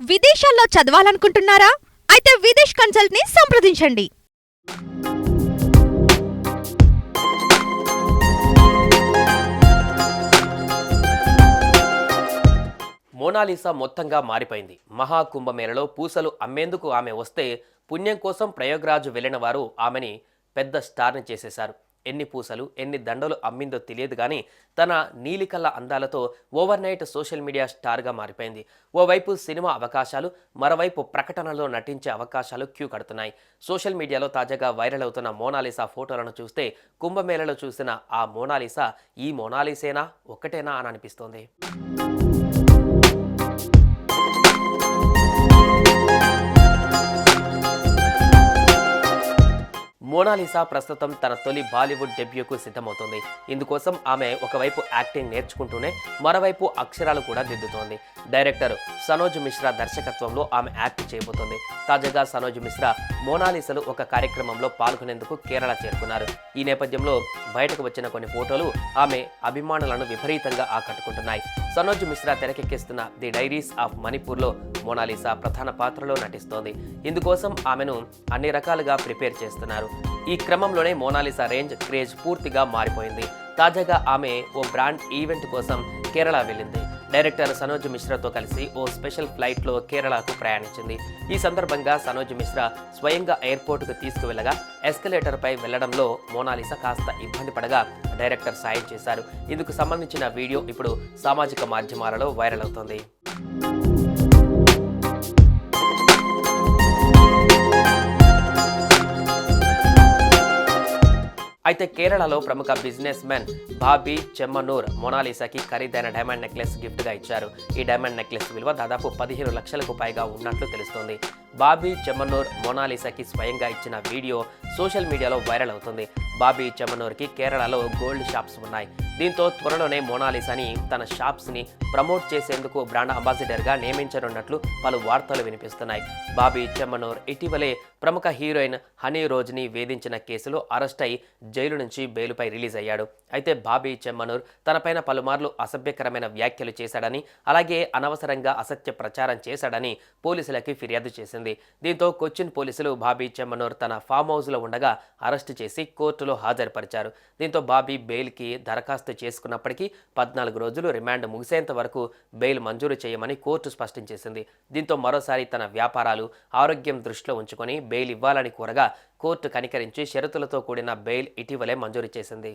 విదేశాల్లో చదవాలనుకుంటున్నారా? అయితే విదేశ్ కన్సల్ట్ని సంప్రదించండి. మోనాలిసా మొత్తంగా మారిపోయింది. మహాకుంభమేళలో పూసలు అమ్మేందుకు ఆమె వస్తే పుణ్యం కోసం ప్రయోగరాజు వెళ్ళిన వారు ఆమెని పెద్ద స్టార్ని చేసేశారు. ఎన్ని పూసలు ఎన్ని దండలు అమ్మిందో తెలియదు కానీ తన నీలికల్ల అందాలతో ఓవర్ నైట్ సోషల్ మీడియా స్టార్గా మారిపోయింది. ఓవైపు సినిమా అవకాశాలు మరోవైపు ప్రకటనలో నటించే అవకాశాలు క్యూ కడుతున్నాయి. సోషల్ మీడియాలో తాజాగా వైరల్ అవుతున్న మోనాలిసా ఫోటోలను చూస్తే కుంభమేళలో చూసిన ఆ మోనాలిసా ఈ మోనాలిసేనా ఒక్కటేనా అని అనిపిస్తోంది. మోనాలిసా ప్రస్తుతం తన తొలి బాలీవుడ్ డెబ్యూకు సిద్ధమవుతోంది. ఇందుకోసం ఆమె ఒకవైపు యాక్టింగ్ నేర్చుకుంటూనే మరోవైపు అక్షరాలు కూడా దిద్దుతోంది. డైరెక్టర్ సనోజ్ మిశ్రా దర్శకత్వంలో ఆమె యాక్ట్ చేయబోతోంది. తాజాగా సనోజ్ మిశ్రా మోనాలిసలు ఒక కార్యక్రమంలో పాల్గొనేందుకు కేరళ చేరుకున్నారు. ఈ నేపథ్యంలో బయటకు వచ్చిన కొన్ని ఫోటోలు ఆమె అభిమానులను విపరీతంగా ఆకట్టుకుంటున్నాయి. సనోజ్ మిశ్రా తెరకెక్కిస్తున్న ది డైరీస్ ఆఫ్ మణిపూర్లో మోనాలిసా ప్రధాన పాత్రలో నటిస్తోంది. ఇందుకోసం ఆమెను అన్ని రకాలుగా ప్రిపేర్ చేస్తున్నారు. ఈ క్రమంలోనే మోనాలిసా రేంజ్ క్రేజ్ పూర్తిగా మారిపోయింది. తాజాగా ఆమె ఓ బ్రాండ్ ఈవెంట్ కోసం కేరళ వెళ్ళింది. డైరెక్టర్ సనోజ్ మిశ్రాతో కలిసి ఓ స్పెషల్ ఫ్లైట్లో కేరళకు ప్రయాణించింది. ఈ సందర్భంగా సనోజ్ మిశ్రా స్వయంగా ఎయిర్పోర్టుకు తీసుకువెళ్ళగా ఎస్కలేటర్పై వెళ్ళడంలో మోనాలిసా కాస్త ఇబ్బంది పడగా డైరెక్టర్ సాయం చేశారు. ఇందుకు సంబంధించిన వీడియో ఇప్పుడు సామాజిక మాధ్యమాలలో వైరల్ అవుతోంది. అయితే కేరళలో ప్రముఖ బిజినెస్ మెన్ బాబీ చెమ్మనూర్ మొనాలిసాకి ఖరీదైన డైమండ్ నెక్లెస్ గిఫ్ట్గా ఇచ్చారు. ఈ డైమండ్ నెక్లెస్ విలువ దాదాపు పదిహేను లక్షలకు పైగా ఉన్నట్లు తెలుస్తోంది. బాబీ చెమ్మనూర్ మొనాలిసాకి స్వయంగా ఇచ్చిన వీడియో సోషల్ మీడియాలో వైరల్ అవుతుంది. బాబీ చెమ్మనూర్కి కేరళలో గోల్డ్ షాప్స్ ఉన్నాయి. దీంతో త్వరలోనే మోనాలిసాని తన షాప్స్ని ప్రమోట్ చేసేందుకు బ్రాండ్ అంబాసిడర్గా నియమించనున్నట్లు పలు వార్తలు వినిపిస్తున్నాయి. బాబీ చెమ్మనూర్ ఇటీవలే ప్రముఖ హీరోయిన్ హనీ రోజ్ని వేధించిన కేసులో అరెస్ట్ అయి జైలు నుంచి బెయిలుపై రిలీజ్ అయ్యాడు. అయితే బాబీ చెమ్మనూర్ తనపైన పలుమార్లు అసభ్యకరమైన వ్యాఖ్యలు చేశాడని అలాగే అనవసరంగా అసత్య ప్రచారం చేశాడని పోలీసులకి ఫిర్యాదు చేసింది. దీంతో కొచ్చిన్ పోలీసులు బాబీ చెమ్మనూర్ తన ఫామ్ హౌస్లో ఉండగా అరెస్టు చేసి కోర్టులో హాజరుపరిచారు. దీంతో బాబీ బెయిల్కి దరఖాస్తు చేసుకున్నప్పటికీ పద్నాలుగు రోజులు రిమాండ్ ముగిసేంత వరకు బెయిల్ మంజూరు చేయమని కోర్టు స్పష్టం చేసింది. దీంతో మరోసారి తన వ్యాపారాలు ఆరోగ్యం దృష్టిలో ఉంచుకొని బెయిల్ ఇవ్వాలని కోరగా కోర్టు కనికరించి షరతులతో కూడిన బెయిల్ ఇటీవలే మంజూరు చేసింది.